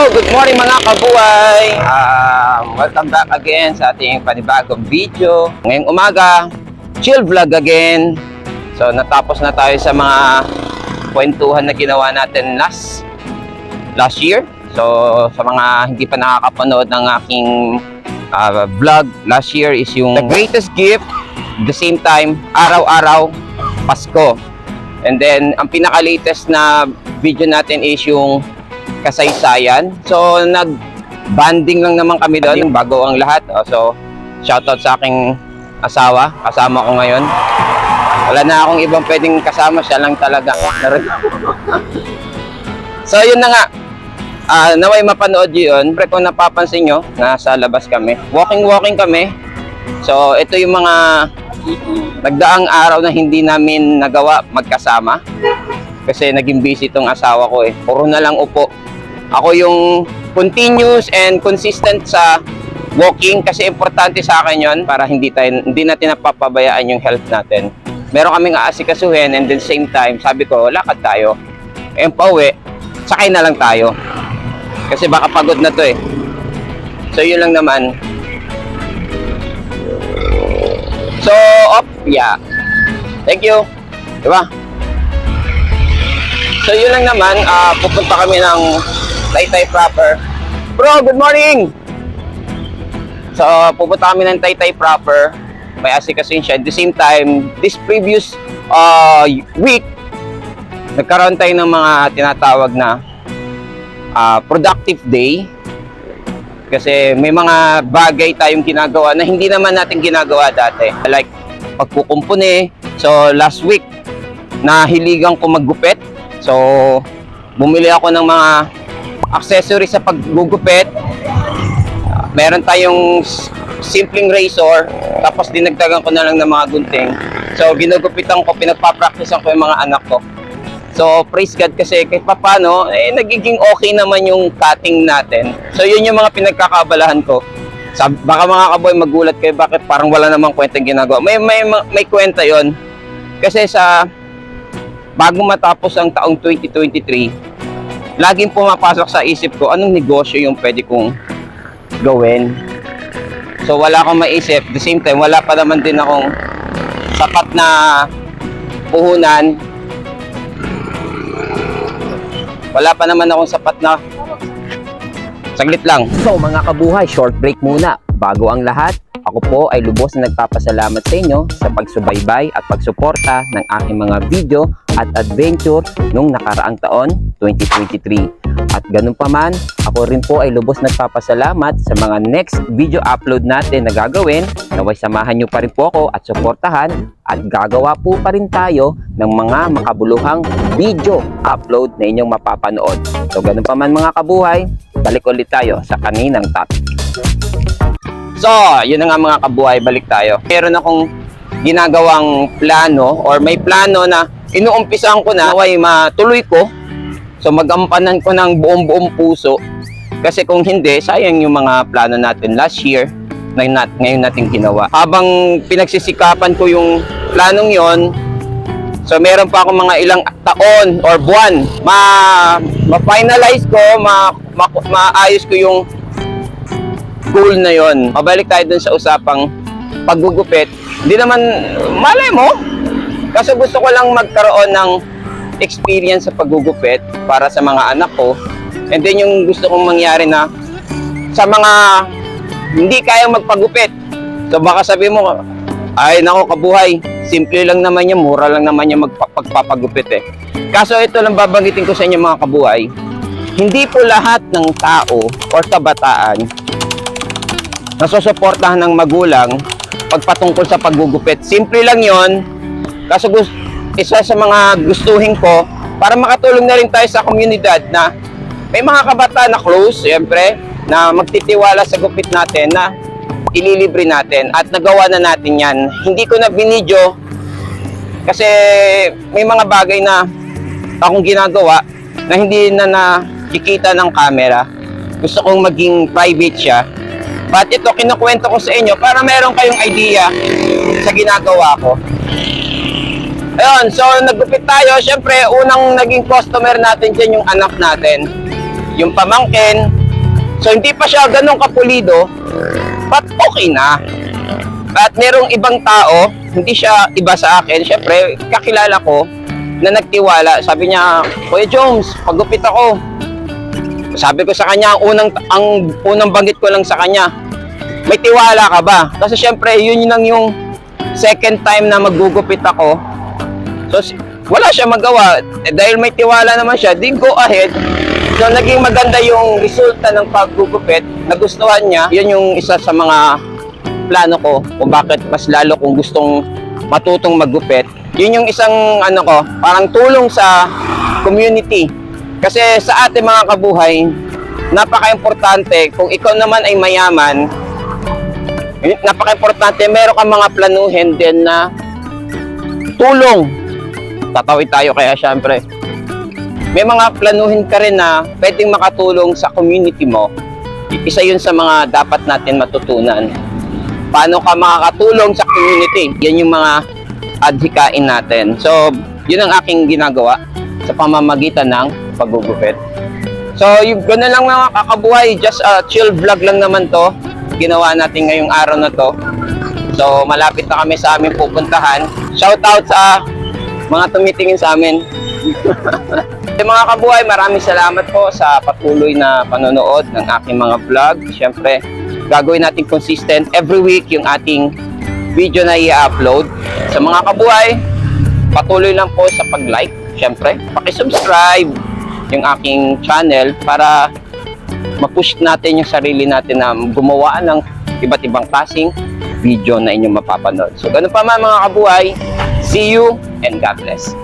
So, good morning mga kabuhay! Um, welcome back again sa ating panibagong video. Ngayong umaga, chill vlog again. So, natapos na tayo sa mga kwentuhan na ginawa natin last last year. So, sa mga hindi pa nakakapanood ng aking uh, vlog last year is yung the greatest gift, the same time, araw-araw, Pasko. And then, ang pinaka-latest na video natin is yung kasaysayan. So, nag-banding lang naman kami doon, bago ang lahat. Oh, so, shoutout sa aking asawa, kasama ko ngayon. Wala na akong ibang pwedeng kasama, siya lang talaga. so, yun na nga. Ah, naway mapanood yun. Pre, kung napapansin nyo, nasa labas kami. Walking-walking kami. So, ito yung mga nagdaang araw na hindi namin nagawa magkasama. Kasi naging busy itong asawa ko eh. Puro na lang upo. Ako yung continuous and consistent sa walking kasi importante sa akin yon para hindi tayo hindi natin napapabayaan yung health natin. Meron kaming aasikasuhin and then same time, sabi ko, lakad tayo. Eh, pauwi, sakay na lang tayo. Kasi baka pagod na to eh. So, yun lang naman. So, op, yeah. Thank you. Diba? So, yun lang naman. ah pupunta kami ng Taytay proper. Bro, good morning! So, pupunta kami ng Taytay proper. May asikasin siya. At the same time, this previous uh, week, nagkaroon tayo ng mga tinatawag na ah, productive day. Kasi may mga bagay tayong ginagawa na hindi naman natin ginagawa dati. Like, pagkukumpuni. So, last week, nahiligan ko maggupit. So, bumili ako ng mga accessories sa paggugupit. Ah, Meron tayong simpleng razor, tapos dinagdagan ko na lang ng mga gunting. So, ginugupitan ko, pinagpa-practicean ko yung mga anak ko. So, praise God kasi kahit papano, eh, nagiging okay naman yung cutting natin. So, yun yung mga pinagkakabalahan ko. Sab baka mga kaboy magulat kayo bakit parang wala namang kwentang ginagawa. May, may, may kwenta yon Kasi sa bago matapos ang taong 2023, laging pumapasok sa isip ko anong negosyo yung pwede kong gawin. So wala akong maisip. The same time, wala pa naman din akong sapat na puhunan. Wala pa naman akong sapat na Saglit lang. So mga kabuhay, short break muna. Bago ang lahat, ako po ay lubos na nagpapasalamat sa inyo sa pagsubaybay at pagsuporta ng aking mga video at adventure nung nakaraang taon, 2023. At ganun pa man, ako rin po ay lubos nagpapasalamat sa mga next video upload natin na gagawin. Naway samahan nyo pa rin po ako at suportahan at gagawa po pa rin tayo ng mga makabuluhang video upload na inyong mapapanood. So ganun pa man mga kabuhay, balik ulit tayo sa kaninang topic. So, yun na nga mga kabuhay, balik tayo. Meron akong ginagawang plano or may plano na inuumpisahan ko na naway matuloy ko. So, magampanan ko ng buong-buong puso. Kasi kung hindi, sayang yung mga plano natin last year na nat ngayon natin ginawa. Habang pinagsisikapan ko yung planong yon, so meron pa ako mga ilang taon or buwan ma ma-finalize ko, ma, ma maayos ko yung goal na yon. Mabalik tayo dun sa usapang paggugupit. Hindi naman, malay mo, kasi gusto ko lang magkaroon ng experience sa paggugupit para sa mga anak ko. And then yung gusto kong mangyari na sa mga hindi kayang magpagupit. So baka sabi mo, ay nako kabuhay, simple lang naman yan, mura lang naman yan magpapagupit eh. Kaso ito lang babanggitin ko sa inyo mga kabuhay, hindi po lahat ng tao or kabataan nasusuportahan ng magulang pagpatungkol sa paggugupit. Simple lang yon. Kaso isa sa mga gustuhin ko para makatulong na rin tayo sa komunidad na may mga kabataan na close, siyempre, na magtitiwala sa gupit natin na ililibre natin at nagawa na natin yan. Hindi ko na binidyo kasi may mga bagay na akong ginagawa na hindi na nakikita ng camera. Gusto kong maging private siya. But ito, kinukwento ko sa inyo para meron kayong idea sa ginagawa ko. Ayun, so naggupit tayo. Siyempre, unang naging customer natin dyan yung anak natin. yung pamangkin. So hindi pa siya ganun kapulido, but okay na. At merong ibang tao, hindi siya iba sa akin. Siyempre, kakilala ko na nagtiwala. Sabi niya, Kuya Jones, pagupit ako. Sabi ko sa kanya, ang unang, ang unang banggit ko lang sa kanya, may tiwala ka ba? Kasi siyempre, yun lang yung second time na maggugupit ako. So, wala siya magawa. Eh, dahil may tiwala naman siya, di go ahead. So, naging maganda yung resulta ng paggugupit. Nagustuhan niya. Yun yung isa sa mga plano ko kung bakit mas lalo kung gustong matutong maggupit. Yun yung isang ano ko, parang tulong sa community. Kasi sa ating mga kabuhay, napaka-importante kung ikaw naman ay mayaman, eh, napaka-importante meron kang mga planuhin din na tulong. Tatawid tayo kaya syempre. May mga planuhin ka rin na pwedeng makatulong sa community mo. Isa yun sa mga dapat natin matutunan. Paano ka makakatulong sa community? Yan yung mga adhikain natin. So, yun ang aking ginagawa sa pamamagitan ng paggugupit. So, yung gano'n lang mga kakabuhay, just a chill vlog lang naman to. Ginawa natin ngayong araw na to. So, malapit na kami sa aming pupuntahan. Shout out sa mga tumitingin sa amin. Sa mga kabuhay, maraming salamat po sa patuloy na panonood ng aking mga vlog. Siyempre, gagawin natin consistent every week yung ating video na i-upload. Sa mga kabuhay, patuloy lang po sa pag-like. Siyempre, pakisubscribe yung aking channel para ma-push natin yung sarili natin na gumawa ng iba't ibang klaseng video na inyong mapapanood. So, ganun pa man mga kabuhay. See you and God bless.